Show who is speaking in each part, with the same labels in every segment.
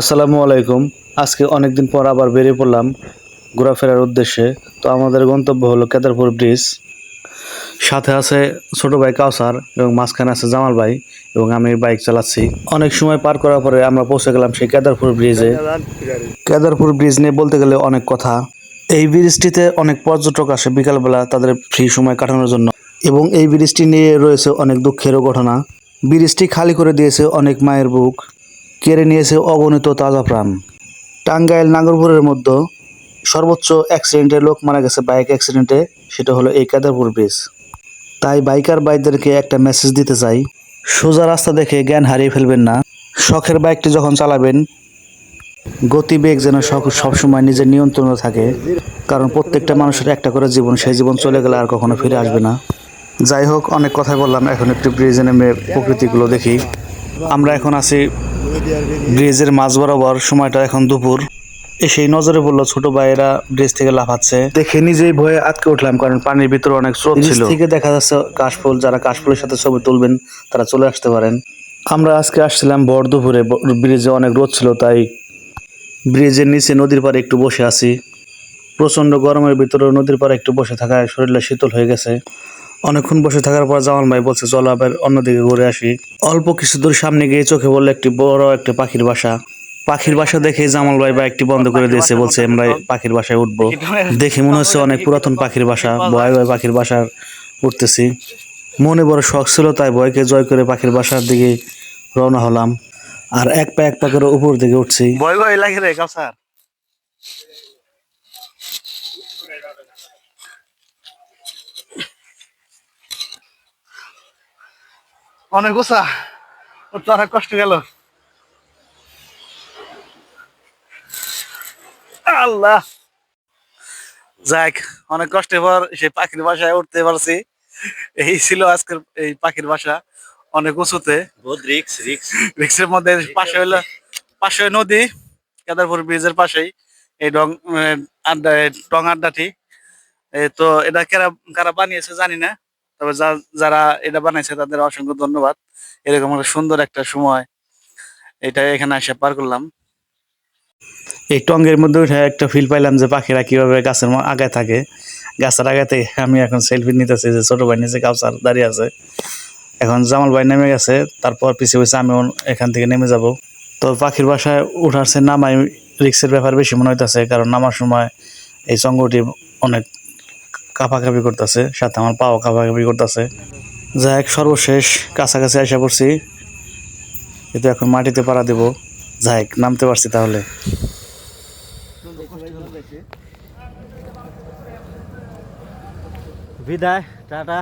Speaker 1: আসসালামু আলাইকুম। আজকে অনেকদিন পর আবার বেরিয়ে পড়লাম ঘোরাফেরার উদ্দেশ্যে। তো আমাদের গন্তব্য হলো কেদারপুর ব্রিজ। সাথে আছে ছোট ভাই কাউসার এবং মাঝখানে আছে জামাল ভাই এবং আমি বাইক চালাচ্ছি। অনেক সময় পার করার পরে আমরা পৌঁছে গেলাম সেই কেদারপুর ব্রিজে। কেদারপুর ব্রিজ নিয়ে বলতে গেলে অনেক কথা। এই ব্রিজটিতে অনেক পর্যটক আসে বিকালবেলা তাদের ফ্রি সময় কাটানোর জন্য। এবং এই ব্রিজটি নিয়ে রয়েছে অনেক দুঃখেরও ঘটনা। ব্রিজটি খালি করে দিয়েছে অনেক মায়ের বুক। কেড়ে নিয়েছে অগণিত তাজা প্রাণ। টাঙ্গাইল নাগরপুরের মধ্যে সর্বোচ্চ অ্যাক্সিডেন্টে লোক মারা গেছে বাইক অ্যাক্সিডেন্টে সেটা হলো এই কাদারপুর ব্রিজ তাই বাইকার বাইকদেরকে একটা মেসেজ দিতে চাই, সোজা রাস্তা দেখে জ্ঞান হারিয়ে ফেলবেন না। শখের বাইকটি যখন চালাবেন গতিবেগ যেন সব- সবসময় নিজের নিয়ন্ত্রণে থাকে, কারণ প্রত্যেকটা মানুষের একটা করে জীবন, সেই জীবন চলে গেলে আর কখনো ফিরে আসবে না। যাই হোক, অনেক কথাই বললাম, এখন একটু ব্রিজে নেমে প্রকৃতিগুলো দেখি। আমরা এখন আছি ব্রিজের মাঝ বরাবর সময়টা এখন দুপুর। সেই নজরে পড়ল ছোট ভাইয়েরা ব্রিজ থেকে লাফাচ্ছে। দেখে নিজেই ভয়ে আটকে উঠলাম কারণ পানির ভিতরে অনেক স্রোত ছিল। থেকে দেখা যাচ্ছে কাশফুল যারা কাশফুলের সাথে ছবি তুলবেন তারা চলে আসতে পারেন। আমরা আজকে আসছিলাম ভর দুপুরে ব্রিজে অনেক রোদ ছিল তাই ব্রিজের নিচে নদীর পাড়ে একটু বসে আছি। প্রচণ্ড গরমের ভিতরে নদীর পাড়ে একটু বসে থাকায় শরীরটা শীতল হয়ে গেছে। অনেকক্ষণ বসে থাকার পর জামাল ভাই বলছে, চলো আবার অন্যদিকে ঘুরে আসি। অল্প কিছু দূর সামনে গিয়ে চোখে বলল একটি বড় একটা পাখির বাসা। পাখির বাসা দেখে জামাল ভাই বাইকটি বন্ধ করে দিয়েছে, বলছে, আমরা পাখির বাসায় উঠবো। দেখে মনে হচ্ছে অনেক পুরাতন পাখির বাসা, ভয় ভয় পাখির বাসার উঠতেছি। মনে বড় শখ ছিল, তাই ভয়কে জয় করে পাখির বাসার দিকে রওনা হলাম। আর এক পা এক পা করে উপর দিকে উঠছি।
Speaker 2: ভয় ভয় লাগে রে অনেক গোসা ওর তো অনেক কষ্ট গেল। আল্লাহ। যাক অনেক কষ্টের পর সেই পাখির বাসায় উঠতে পারছি। এই ছিল আজকের এই পাখির বাসা অনেক উঁচুতে। রিক্সের মধ্যে পাশে হইল পাশে নদী কেদারপুর ব্রিজের পাশেই। এই ডং আড্ডা টং আড্ডাটি। এই তো এটা কারা কারা বানিয়েছে জানি না। তবে যারা এটা বানাইছে, তাদের অসংখ্য ধন্যবাদ। এরকম একটা সুন্দর একটা সময় এটা এখানে এসে পার করলাম।
Speaker 1: এই টঙ্গের মধ্যে উঠে একটা ফিল পাইলাম যে পাখিরা কীভাবে গাছের আগায় থাকে। গাছের আগাতে আমি এখন সেলফি নিতেছি যে ছোট ভাই নিচে কাউসার দাঁড়িয়ে আছে। এখন জামাল ভাই নেমে গেছে, তারপর পিছিয়ে পিছিয়ে আমি এখান থেকে নেমে যাব। তো পাখির বাসায় উঠারছে নামাই রিক্সের ব্যাপার বেশি মনে হইতেছে, কারণ নামার সময় এই চঙ্গটি অনেক কাঁপাকাঁপি করতেছে সাথে আমার পাও কাঁপাকাঁপি করতেছে। যাই হোক সর্বশেষ কাছাকাছি আসা পড়ছি। কিন্তু এখন মাটিতে পাড়া দেবো। যাই নামতে পারছি তাহলে।
Speaker 3: বিদায় টাটা।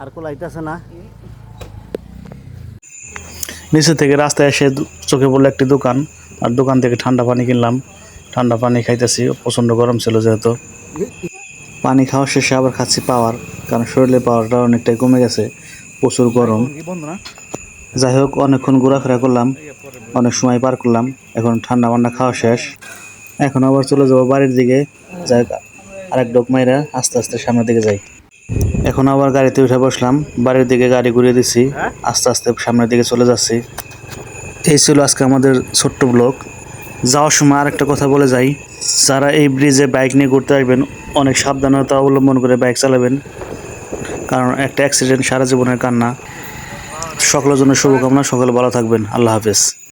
Speaker 3: আর কোলাইতেছে না।
Speaker 1: নিচে থেকে রাস্তায় এসে চোখে পড়ল একটি দোকান। আর দোকান থেকে ঠান্ডা পানি কিনলাম। ঠান্ডা পানি খাইতেছি প্রচণ্ড গরম ছিল যেহেতু। পানি খাওয়া শেষে আবার খাচ্ছি পাওয়ার, কারণ শরীরে পাওয়ারটা অনেকটাই কমে গেছে, প্রচুর গরম। যাই হোক, অনেকক্ষণ ঘোরাফেরা করলাম, অনেক সময় পার করলাম, এখন ঠান্ডা মান্ডা খাওয়া শেষ। এখন আবার চলে যাব বাড়ির দিকে, যাই আরেক ডোক মাইরা আস্তে আস্তে সামনের দিকে যাই। এখন আবার গাড়িতে উঠে বসলাম, বাড়ির দিকে গাড়ি ঘুরিয়ে দিচ্ছি আস্তে আস্তে সামনের দিকে চলে যাচ্ছি। এই ছিল আজকে আমাদের ছোট্ট ব্লগ। যাওয়ার সময় আর একটা কথা বলে যাই। যারা এই ব্রিজে বাইক নিয়ে ঘুরতে আসবেন, অনেক সাবধানতা অবলম্বন করে বাইক চালাবেন। কারণ একটা অ্যাক্সিডেন্ট সারা জীবনের কান্না। সকলের জন্য শুভকামনা, সকলে ভালো থাকবেন। আল্লাহ হাফেজ।